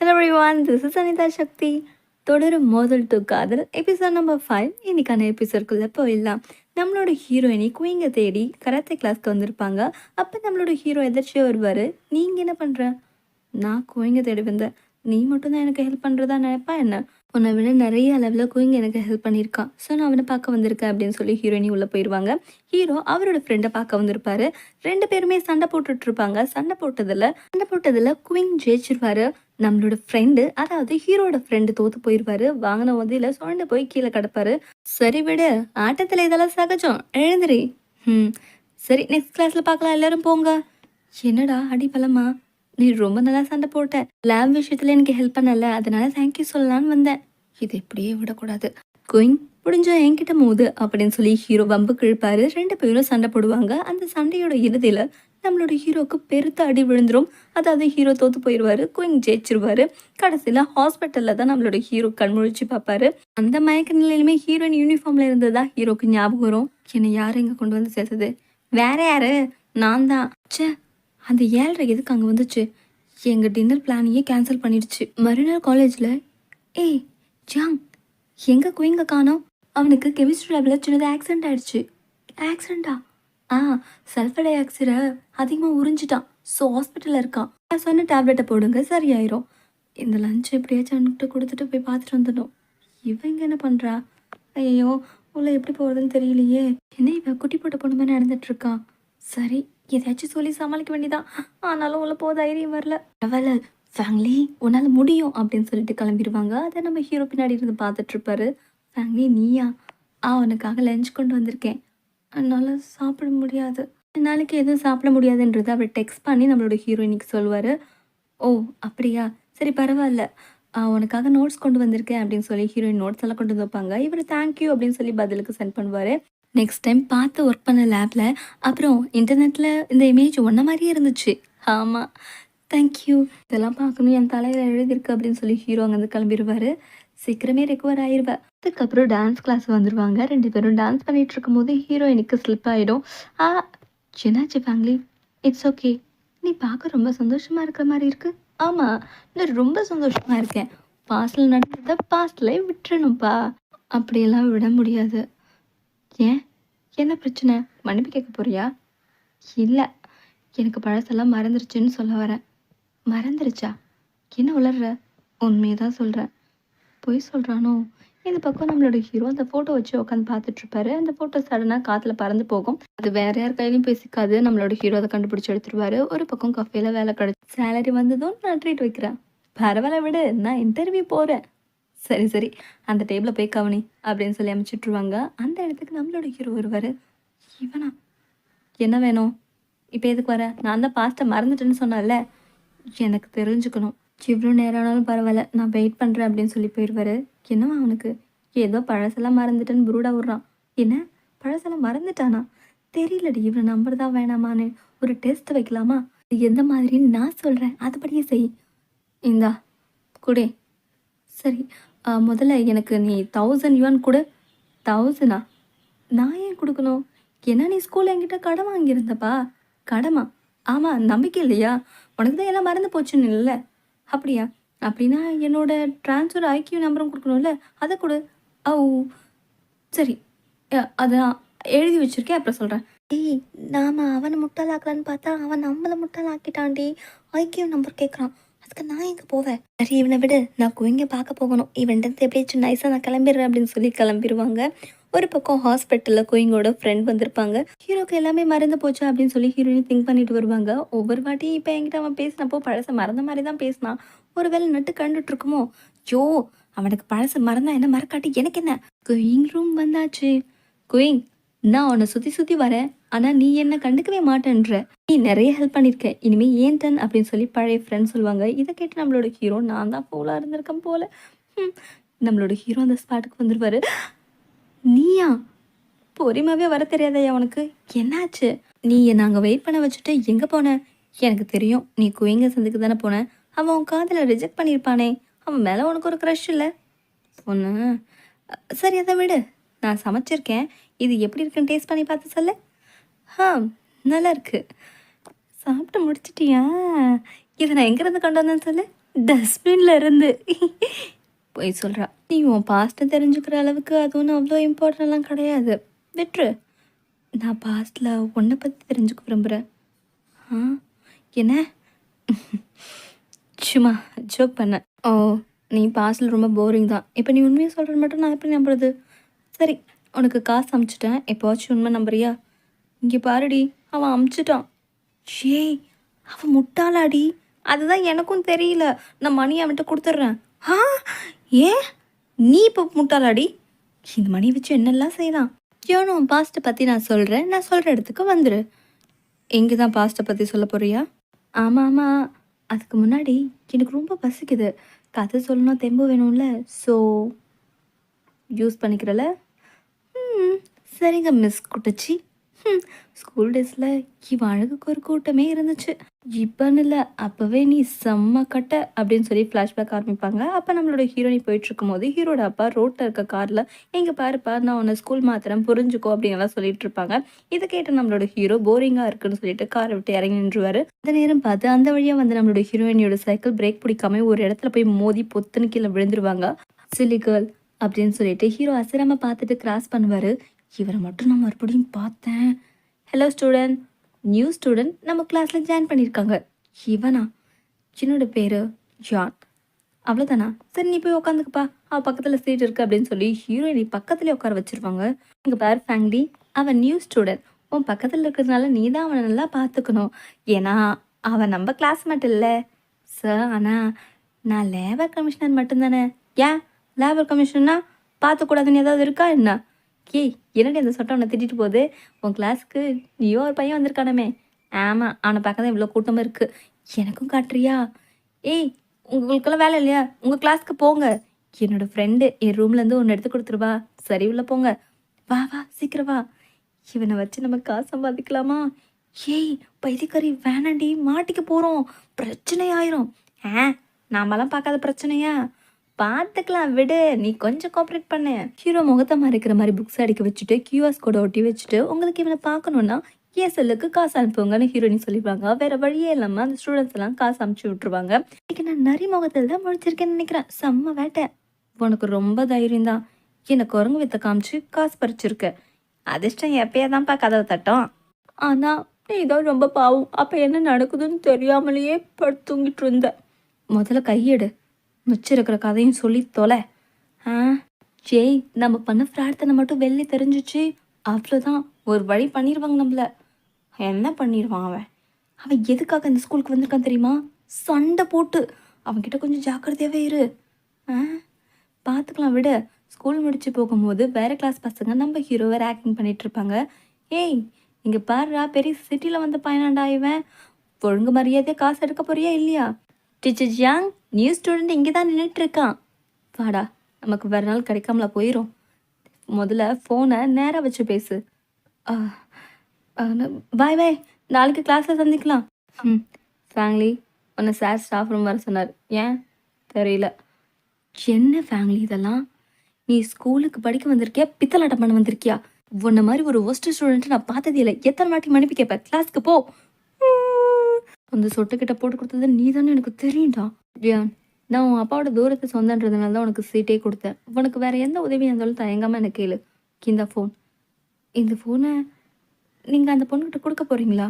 Hello everyone this is Anitha Sakthi தொடரும் மோதல் to காதல் எபிசோட் நம்பர் ஃபைவ் இன்னைக்கான எபிசோட்குள்ளே போயிடலாம். நம்மளோட ஹீரோயினி குயிங்கை தேடி கராத்தே கிளாஸ்க்கு வந்திருப்பாங்க. அப்போ நம்மளோட ஹீரோ எதாச்சும் வருவார். நீங்கள் என்ன பண்ணுற நான் குயிங்கை தேடி வந்தேன். நீ மட்டும்தான் எனக்கு ஹெல்ப் பண்ணுறதா நினைப்பா என்ன? உன்னை விட நிறைய அளவில் குயிங் எனக்கு ஹெல்ப் பண்ணியிருக்கான். ஸோ நான் அவனை பார்க்க வந்திருக்கேன் அப்படின்னு சொல்லி ஹீரோயினி உள்ளே போயிடுவாங்க ஹீரோ அவரோட ஃப்ரெண்டை பார்க்க வந்திருப்பாரு. ரெண்டு பேருமே சண்டை போட்டுட்ருப்பாங்க சண்டை போட்டதில் சண்டை போட்டதில் குயிங் ஜெயிச்சிருவாரு. நம்மளோட ஃப்ரெண்டு அதாவது ஹீரோட ஃப்ரெண்டு தோத்து போயிடுவாரு வாங்கின உதவியில் சுழண்டு போய் கீழே கிடப்பாரு. சரி விடு ஆட்டத்தில் இதெல்லாம் சகஜம். எழுந்துரி. ம் சரி நெக்ஸ்ட் கிளாஸில் பார்க்கலாம். எல்லாரும் போங்க. என்னடா அடி பலமா? நீ ரொம்ப நல்லா சண்டை போட்ட. லேப் விஷயத்துல எனக்கு ஹெல்ப் பண்ணல. அதனால தேங்க்யூ சொல்லலான்னு வந்தேன். இது இப்படியே விடக்கூடாது. குயிங் முடிஞ்சா என்கிட்ட மோது அப்படின்னு சொல்லி ஹீரோ வம்பு கிழப்பாரு. ரெண்டு பேரும் சண்டை போடுவாங்க. அந்த சண்டையோட இறுதியில நம்மளோட ஹீரோக்கு பெருத்த அடி விழுந்துரும். அதாவது ஹீரோ தோத்து போயிடுவாரு குயிங் ஜெயிச்சிருவாரு. கடைசியில் ஹாஸ்பிட்டலில் தான் நம்மளோட ஹீரோ கண்முழிச்சு பார்ப்பாரு. அந்த மயக்க நிலையிலுமே ஹீரோயின் யூனிஃபார்ம்ல இருந்ததா ஹீரோக்கு ஞாபகம் வரும். என்னை யார் இங்கே கொண்டு வந்து சேர்த்தது? வேற யாரு? நான் தான். ச்சே அந்த ஏழரை எதுக்கு அங்கே வந்துச்சு? எங்கள் டின்னர் பிளானையே கேன்சல் பண்ணிடுச்சு. மறுநாள் காலேஜில் ஏய் ஜாங் எங்கே குயிங்க காணோம்? அவனுக்கு கெமிஸ்ட்ரி லேபில் சின்னதாக ஆக்சிடென்ட் ஆயிடுச்சு. ஆக்சிடெண்ட்டா ஆ? சல்ஃபர் டை ஆக்சைடை அதிகமாக உறிஞ்சிட்டான். ஸோ ஹாஸ்பிட்டலில் இருக்கான். நான் சொன்ன டேப்லெட்டை போடுங்க சரியாயிரும். இந்த லஞ்ச் எப்படியாச்சும் அவனுக்கிட்ட கொடுத்துட்டு போய் பார்த்துட்டு வந்துடணும். இங்கே என்ன பண்ணுறா ஐயோ உள்ள எப்படி போகிறதுன்னு தெரியலையே. என்ன இவன் குட்டி போட்ட பொண்ணு மாதிரி நடந்துட்டு இருக்கான்? சரி எதாச்சும் சொல்லி சமாளிக்க வேண்டியதான் ஆனாலும் உள்ள போக தைரியம் வரல. பரவாயில்ல ஃபேங்லி உன்னால் முடியும் அப்படின்னு சொல்லிட்டு கிளம்பிடுவாங்க. அதை நம்ம ஹீரோ பின்னாடி இருந்து பார்த்துட்டு இருப்பாரு. ஃபேங்லி நீயா? ஆ உனக்காக லஞ்ச் கொண்டு வந்திருக்கேன். என்னால் சாப்பிட முடியாது. நாளைக்கு எதுவும் சாப்பிட முடியாதுன்றதை அவர் டெக்ஸ்ட் பண்ணி நம்மளோட ஹீரோயினுக்கு சொல்லுவார். ஓ அப்படியா? சரி பரவாயில்ல. உனக்காக நோட்ஸ் கொண்டு வந்திருக்கேன் அப்படின்னு சொல்லி ஹீரோயின் நோட்ஸ் எல்லாம் கொண்டு வந்து வைப்பாங்க. இவர் தேங்க்யூ அப்படின்னு சொல்லி பதிலுக்கு சென்ட் பண்ணுவார். நெக்ஸ்ட் டைம் பார்த்து ஒர்க் பண்ண லேபில் அப்புறம் இன்டர்நெட்டில் இந்த இமேஜ் ஒன்றை மாதிரியே இருந்துச்சு. ஆமாம் தேங்க்யூ இதெல்லாம் பார்க்கணும் என் தலையில் எழுதியிருக்கு அப்படின்னு சொல்லி ஹீரோ அங்கேருந்து கிளம்பிடுவார் சீக்கிரமே ரெக்கவர் ஆயிடுவேன் அதுக்கப்புறம் டான்ஸ் கிளாஸ் வந்துடுவாங்க ரெண்டு பேரும் டான்ஸ் பண்ணிட்டு இருக்கும்போது ஹீரோயினுக்கு ஸ்லிப் ஆகிடும் ஆ சின்னாச்சி ஃபேமிலி இட்ஸ் ஓகே நீ பார்க்க ரொம்ப சந்தோஷமாக இருக்கிற மாதிரி இருக்குது ஆமாம் நான் ரொம்ப சந்தோஷமாக இருக்கேன். பாஸ்டில் நடந்ததை பாஸ்டில் விட்டுறணும்ப்பா அப்படியெல்லாம் விட முடியாது. ஏன்? என்ன பிரச்சனை? மன்னிப்பு கேட்க போறியா? இல்லை. எனக்கு பழசெல்லாம் மறந்துருச்சுன்னு சொல்ல வரேன். மறந்துருச்சா? என்ன உளர்ற? உண்மையை தான் சொல்கிறேன் பொய் சொல்கிறானோ இந்த பக்கம் நம்மளோட ஹீரோ அந்த ஃபோட்டோ வச்சு உட்காந்து பார்த்துட்ருப்பாரு. அந்த ஃபோட்டோ சடனாக காற்றுல பறந்து போகும். அது வேற யார் கையிலையும் பேசிக்காது. நம்மளோட ஹீரோ அதை கண்டுபிடிச்சி எடுத்துருவாரு. ஒரு பக்கம் கஃபேல வேலை கிடச்சி சேலரி வந்ததும் நான் ட்ரீட் வைக்கிறேன். பரவாயில்ல விடு நான் இன்டர்வியூ போகிறேன் சரி சரி. அந்த டேபிளில் போய் கவனி அப்படின்னு சொல்லி அமைச்சிட்ருவாங்க அந்த இடத்துக்கு நம்மளோட ஹீரோ வருவார். இவனா? என்ன வேணும்? இப்போ எதுக்கு வர? நான் தான் பாஸ்ட்டை மறந்துட்டேன்னு சொன்னேன்ல. எனக்கு தெரிஞ்சுக்கணும். இவ்வளோ நேரம் ஆனாலும் பரவாயில்ல. நான் வெயிட் பண்ணுறேன் அப்படின்னு சொல்லி போயிடுவாரு என்னவா அவனுக்கு? ஏதோ பழசெல்லாம் மறந்துட்டேன்னு புரூடா விட்றான். என்ன? பழசெல்லாம் மறந்துட்டானா? தெரியலடி இவனை நம்பர் தான் வேணாமான்னு. ஒரு டெஸ்ட் வைக்கலாமா? எந்த மாதிரின்னு நான் சொல்கிறேன் அதுபடியே செய். இந்தா குடே. சரி. முதல்ல எனக்கு நீ தௌசண்ட் யுவான் கொடு. தௌசண்டா நான் ஏன் கொடுக்கணும்? ஏன்னா நீ ஸ்கூல் என்கிட்ட கடன் வாங்கியிருந்தப்பா. கடமா? ஆமாம் நம்பிக்கை இல்லையா? உனக்கு தான் எல்லாம் மறந்து போச்சுன்னு இல்லை. அப்படியா? அப்படின்னா என்னோட ட்ரான்ஸ்ஃபர் ஐக்கியூ நம்பரும் கொடுக்கணும்ல? அதை கொடு. ஓ சரி. அதை நான் எழுதி வச்சிருக்கேன் அப்புறம் சொல்கிறேன் ஏய் நாம அவனை முட்டாளாக்கலான்னு பார்த்தா அவன் நம்மளை முட்டாளாக்கிட்டான்டி. ஐக்கியூ நம்பர் கேட்குறான் அதுக்கு நான் எங்கே போவேன்? சரி இவனை விடு. நான் குவிங்க பார்க்க போகணும். இவன்ட்டு எப்படியாச்சும் நைஸாக நான் கிளம்பிடுறேன் அப்படின்னு சொல்லி கிளம்பிடுவாங்க ஒரு பக்கம் ஹாஸ்பிட்டலில் குயிங்கோட ஃப்ரெண்ட் வந்திருப்பாங்க. ஹீரோக்கு எல்லாமே மறந்து போச்சு அப்படின்னு சொல்லி ஹீரோயின் திங்க் பண்ணிட்டு வருவாங்க. ஒவ்வொரு வாட்டி இப்போ என்கிட்ட அவன் பேசினப்போ பழச மறந்த மாதிரி தான் பேசினான். ஒருவேளை நட்டு கண்டுட்டு இருக்குமோ? ஜோ அவனுக்கு பழச மறந்தா என்ன மறக்காட்டி எனக்கு என்ன? குயிங் ரூம் வந்தாச்சு. குயிங் நான் உன்னை சுற்றி சுற்றி வரேன். ஆனால் நீ என்ன கண்டுக்கவே மாட்டேன்ற. நீ நிறைய ஹெல்ப் பண்ணியிருக்க இனிமே ஏன் தன் அப்படின்னு சொல்லி பழைய ஃப்ரெண்ட்ஸ் சொல்லுவாங்க. இதை கேட்டு நம்மளோட ஹீரோ நான் தான் ஃபோலாக இருந்திருக்கேன் போல. நம்மளோட ஹீரோ அந்த ஸ்பாட்டுக்கு வந்துருவாரு. நீயா? பொறிமாவே வர தெரியாதயா உனக்கு. என்னாச்சு? நீ நாங்கள் வெயிட் பண்ண வச்சுட்டு எங்கே போன? எனக்கு தெரியும். நீ குயிங்க சந்துக்கு தானே போன. அவன் உன் காதில் ரிஜெக்ட் பண்ணியிருப்பானே அவன் மேலே உனக்கு ஒரு க்ரஷ் இல்லை? பொண்ணு. சரி அதை விடு. நான் சமைச்சிருக்கேன். இது எப்படி இருக்குன்னு டேஸ்ட் பண்ணி பார்த்து சொல்லு. ஆ நல்லா இருக்கு. சாப்பிட்டு முடிச்சிட்டியா? இதை நான் எங்கேருந்து கொண்டு வந்தேன்னு சொல்லு. டஸ்ட்பின்ல இருந்து. போய் சொல்கிறா நீ உன் பாஸ்ட்டை தெரிஞ்சுக்கிற அளவுக்கு அது ஒன்றும் அவ்வளோ இம்பார்ட்டன்ட்லாம் கிடையாது. விட்டுரு. நான் பாஸ்ட்டில் உன்னை பற்றி தெரிஞ்சுக்க விரும்புகிறேன் ஆ என்ன? சும்மா ஜோக் பண்ணேன். ஓ நீ பாஸ்டில் ரொம்ப போரிங் தான். இப்போ நீ உண்மையை சொல்கிறது மட்டும் நான் எப்படி நம்புறது? சரி உனக்கு காசு அமுச்சிட்டேன். எப்போவாச்சும் உண்மை நம்புறியா? இங்கே பாருடி அவன் அமுச்சிட்டான். ஏய் அவன் முட்டாளாடி. அதுதான் எனக்கும் தெரியல. நான் மணி அவன்கிட்ட கொடுத்துட்றேன். ஆ ஏன்? நீ இப்போ முட்டாளாடி? இந்த மணி வச்சு என்னெல்லாம் செய்யலாம்? ஏனோ பாஸ்ட்டை பற்றி நான் சொல்கிறேன் நான் சொல்கிற இடத்துக்கு வந்துடு எங்கே தான் பாஸ்ட்டை பற்றி சொல்ல போறியா? ஆமாம் ஆமாம் அதுக்கு முன்னாடி எனக்கு ரொம்ப பசிக்குது. கதை சொல்லணும் தெம்பு வேணும்ல. ஸோ யூஸ் பண்ணிக்கிறல? ம் சரிங்க மிஸ் குட்டச்சி. ம் ஸ்கூல் டேஸில் இவன் அழகுக்கு ஒரு கூட்டமே இருந்துச்சு. இப்போன்னு இல்லை அப்போவே நீ செம்ம கட்ட அப்படின்னு சொல்லி ஃப்ளாஷ்பேக் ஆரம்பிப்பாங்க. அப்போ நம்மளோட ஹீரோனி போயிட்டு இருக்கும்போது ஹீரோட அப்பா ரோட்டில் இருக்க காரில் எங்கே பாருப்பா நான் உன்னை ஸ்கூல் மாத்திரம் புரிஞ்சுக்கோ அப்படின்லாம் சொல்லிட்டு இருப்பாங்க. இதை கேட்டு நம்மளோட ஹீரோ போரிங்காக இருக்குன்னு சொல்லிட்டு காரை விட்டு இறங்கி நின்றுவார். அந்த நேரம் பார்த்து அந்த வழியாக வந்து நம்மளோட ஹீரோயினியோட சைக்கிள் பிரேக் பிடிக்காம ஒரு இடத்துல போய் மோதி பொத்துன்னு கீழே விழுந்துருவாங்க. சிலி கேர்ள் அப்படின்னு சொல்லிட்டு ஹீரோ அசிராம பார்த்துட்டு கிராஸ் பண்ணுவார். இவரை மட்டும் நான் மறுபடியும் பார்த்தேன். ஹலோ ஸ்டூடெண்ட் நியூ ஸ்டூடெண்ட் நம்ம கிளாஸில் ஜாயின் பண்ணியிருக்காங்க. இவனா? என்னோட பேர் ஜான் அவ்வளோதானா சரி நீ போய் உட்காந்துக்குப்பா அவள் பக்கத்தில் சீட் இருக்கு அப்படின்னு சொல்லி ஹீரோயினி பக்கத்துலேயே உட்கார வச்சுருவாங்க. இங்கே பேர் ஃபேங்லி அவன் நியூ ஸ்டூடெண்ட் உன் பக்கத்தில் இருக்கிறதுனால நீ தான் அவனை நல்லா பார்த்துக்கணும். ஏன்னா அவன் நம்ம கிளாஸ்மேட் இல்லை. சார் ஆனால் நான் லேபர் கமிஷனர் மட்டும்தானே. ஏன்? லேபர் கமிஷன்னா பார்த்துக்கூடாதுன்னு ஏதாவது இருக்கா என்ன? ஏய் என்னடி அந்த சட்டம் உன்னை திட்டிட்டு போகுது? உன் கிளாஸ்க்கு நீயோ ஒரு பையன் வந்திருக்கானமே. ஆமாம் அவனை பார்க்க தான் இவ்வளோ கூட்டமாக இருக்குது எனக்கும் காட்டுறியா? ஏய் உங்களுக்கெல்லாம் வேலை இல்லையா? உங்கள் கிளாஸ்க்கு போங்க. என்னோடய ஃப்ரெண்டு என் ரூம்லேருந்து ஒன்று எடுத்து கொடுத்துருவா. சரி உள்ள போங்க. வா வா சீக்கிரம் வா. இவனை வச்சு நம்ம காசு சம்பாதிக்கலாமா? ஏய் பைத்தியக்காரி வேணாண்டி மாட்டிக்க போகிறோம் பிரச்சனை ஆயிரும் ஆ நாமெல்லாம் பார்க்காத பிரச்சனையா? பார்த்துக்கலாம் விடு. நீ கொஞ்சம் கோஆப்ரேட் பண்ணு. ஹீரோ முகத்தை இருக்கிற மாதிரி புக்ஸ் அடிக்க வச்சுட்டு கியூஆர்ஸ் கூட ஒட்டி வச்சுட்டு உங்களுக்கு இவனை பார்க்கணுன்னா ஏஎஸ்எல்லுக்கு காசு அனுப்புங்கன்னு ஹீரோயின் சொல்லிடுவாங்க. வேற வழியே இல்லாமல் அந்த ஸ்டூடெண்ட்ஸ் எல்லாம் காசு அனுப்பிச்சு விட்டுருவாங்க. இன்னைக்கு நான் நரி முகத்தில் தான் முடிச்சிருக்கேன்னு நினைக்கிறேன். செம்ம வேட்டை. உனக்கு ரொம்ப தைரியம் தான். என்னை குரங்கு வித்த காமிச்சு காசு பறிச்சிருக்க. அதிர்ஷ்டம் எப்பயே தான்ப்பா கதவை தட்டோம். ஆனா நீ தான் ரொம்ப பாவம். அப்போ என்ன நடக்குதுன்னு தெரியாமலேயே படுத்து தூங்கிட்டு இருந்த முதல்ல கையெடு. மிச்சம் இருக்கிற கதையும் சொல்லி தொலை. ஆ? ஜெய் நம்ம பண்ண பிரார்த்தனை மட்டும் வெளில தெரிஞ்சிச்சு. அவ்வளோதான் ஒரு வழி பண்ணிடுவாங்க நம்மள. என்ன பண்ணிடுவான் அவன்? அவன் எதுக்காக இந்த ஸ்கூலுக்கு வந்திருக்கான் தெரியுமா? சண்டை போட்டு. அவன்கிட்ட கொஞ்சம் ஜாக்கிரதையாகவே இரு. ஆ? பார்த்துக்கலாம் விட. ஸ்கூல் முடிச்சு போகும்போது வேற கிளாஸ் பசங்க நம்ம ஹீரோவை ஆக்டிங் பண்ணிகிட்ருப்பாங்க இருப்பாங்க. ஏய் இங்கே பாருடா பெரிய சிட்டியில் வந்து பையனாண்டா இவன். ஒழுங்கு மரியாதையாக காசு எடுக்க போறியா இல்லையா? டீச்சர் ஜியாங் நியூ ஸ்டூடெண்ட் இங்கே தான் நின்றுட்டு இருக்கான் வாடா நமக்கு வேறு நாள் கிடைக்காமல போயிடும் முதல்ல ஃபோனை நேராக வச்சு பேசு. பாய் பாய் நாளைக்கு கிளாஸில் சந்திக்கலாம். ம் ஃபேமிலி உன்னை சார் ஸ்டாஃப் ரூம் வர சொன்னார். ஏன்? தெரியல. என்ன ஃபேமிலி இதெல்லாம்? நீ ஸ்கூலுக்கு படிக்க வந்திருக்கியா? பித்தலாட்டம் பண்ண வந்திருக்கியா? உன்ன மாதிரி ஒரு ஒஸ்ட் ஸ்டூடெண்ட்டு நான் பார்த்ததே இல்லை. எத்தனை வாட்டி மன்னிப்பு கேட்பேன் கிளாஸ்க்கு போ. அந்த சொட்டுக்கிட்ட போட்டு கொடுத்தது நீ தானே எனக்கு தெரியும்டா. ஜியான் நான் உன் அப்பாவோட தூரத்தை சொந்தன்றதுனால தான் உனக்கு சீட்டே கொடுத்தேன். உனக்கு வேற எந்த உதவியாக இருந்தாலும் தயங்காமல் எனக்கு கேளு. இந்த ஃபோன் இந்த ஃபோனை நீங்கள் அந்த பொண்ணுக்கிட்ட கொடுக்க போகிறீங்களா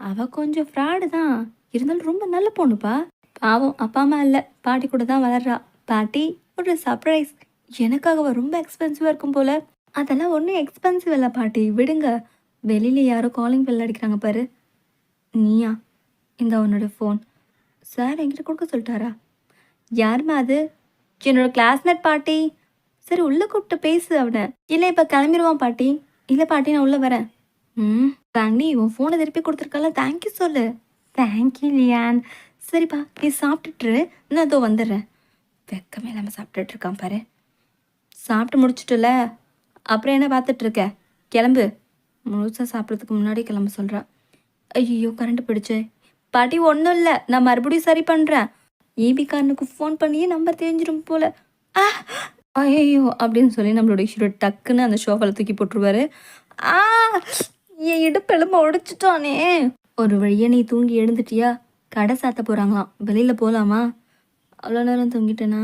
அவள் கொஞ்சம் ஃப்ராடு தான். இருந்தாலும் ரொம்ப நல்ல பொண்ணுப்பா. பாவம் அப்பா அம்மா இல்லை. பாட்டி கூட தான் வளர்றா. பாட்டி ஒரு சர்ப்ரைஸ் எனக்காகவா ரொம்ப எக்ஸ்பென்சிவாக இருக்கும் போல. அதெல்லாம் ஒன்றும் எக்ஸ்பென்சிவ் இல்லை பாட்டி. விடுங்க. வெளியில் யாரோ காலிங் பெல் அடிக்கிறாங்க பாரு. நீயா? இந்த உன்னோட ஃபோன் சார் என்கிட்ட கொடுக்க சொல்லிட்டாரா? யாரும்மா அது? என்னோட கிளாஸ்மேட் பாட்டி. சரி உள்ளே கூப்பிட்டு பேசு அவனை. இல்லை இப்போ கிளம்பிடுவான் பாட்டி. இல்லை பாட்டி நான் உள்ளே வரேன். ம் தாங்கி உன் ஃபோனை திருப்பி கொடுத்துருக்கல. தேங்க்யூ சொல்லு. தேங்க்யூ லியான் சரிப்பா நீ சாப்பிட்டுட்டு நான் அதோ வந்துடுறேன். வெக்கமே இல்லாமல் சாப்பிட்டுட்டு இருக்கான் பாரு. சாப்பிட்டு முடிச்சுட்டுல அப்புறம் என்ன பார்த்துட்ருக்க கிளம்பு. முழுசாக சாப்பிட்றதுக்கு முன்னாடி கிளம்ப சொல்கிறா ஐயோ கரண்ட் பிடிச்சே பாட்டி ஒன்றும் இல்லை. நான் மறுபடியும் சரி பண்ணுறேன் ஈபிகாரனுக்கு ஃபோன் பண்ணியே நம்பர் தெரிஞ்சிடும் போல. ஐயோ அப்படின்னு சொல்லி நம்மளோட ஹீரோ டக்குன்னு அந்த ஷோஃபால தூக்கி போட்டுருவாரு. ஆ என் இடுப்பெலும்ப உடைச்சிட்டானே. ஒரு வழியாக நீ தூங்கி எழுந்துட்டியா? கடை சாத்த போகிறாங்களாம் வெளியில் போகலாமா அவ்வளோ நேரம் தூங்கிட்டேனா?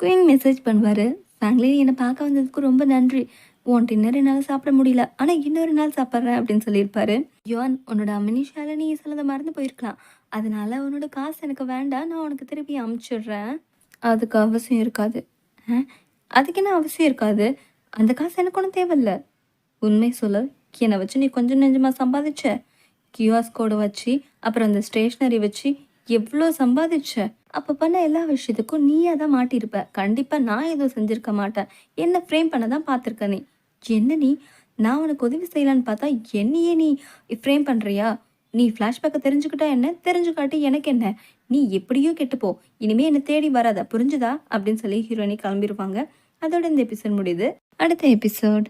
குயிங் மெசேஜ் பண்ணுவார். ஃபேங்க்லின் என்னை பார்க்க வந்ததுக்கு ரொம்ப நன்றி. உன் டின்னர் என்னால் சாப்பிட முடியல. ஆனால் இன்னொரு நாள் சாப்பிட்றேன் அப்படின்னு சொல்லியிருப்பாரு. யோன் உன்னோட அமினிஷால நீ சிலதை மறந்து போயிருக்கலாம். அதனால உன்னோட காசு எனக்கு வேண்டாம். நான் உனக்கு திருப்பி அமுச்சிடுறேன். அதுக்கு அவசியம் இருக்காது. ஆ? அதுக்கு என்ன அவசியம் இருக்காது? அந்த காசு எனக்கு ஒன்றும் தேவையில்ல. உண்மை சொல்ல. என்னை வச்சு நீ கொஞ்சம் நெஞ்சமாக சம்பாதிச்ச? கியூஆஸ் கோடை வச்சு அப்புறம் அந்த ஸ்டேஷ்னரி வச்சு எவ்வளோ சம்பாதிச்ச? அப்போ பண்ண எல்லா விஷயத்துக்கும் நீயே தான் மாட்டியிருப்ப. கண்டிப்பாக நான் எதுவும் செஞ்சுருக்க மாட்டேன். என்ன ஃப்ரேம் பண்ண தான் பார்த்துருக்க நீ. என்ன நீ? நான் உனக்கு உதவி செய்யலான்னு பார்த்தா என்னையே நீ ஃப்ரேம் பண்ணுறியா நீ ஃப்ளாஷ்பேக்கை தெரிஞ்சுக்கிட்டா என்ன? தெரிஞ்சுக்காட்டி எனக்கு என்ன? நீ எப்படியோ கெட்டுப்போ. இனிமே என்னை தேடி வராத. புரிஞ்சுதா? அப்படின்னு சொல்லி ஹீரோயினி கிளம்பிடுவாங்க அதோட இந்த எபிசோட் முடியுது. அடுத்த எபிசோட்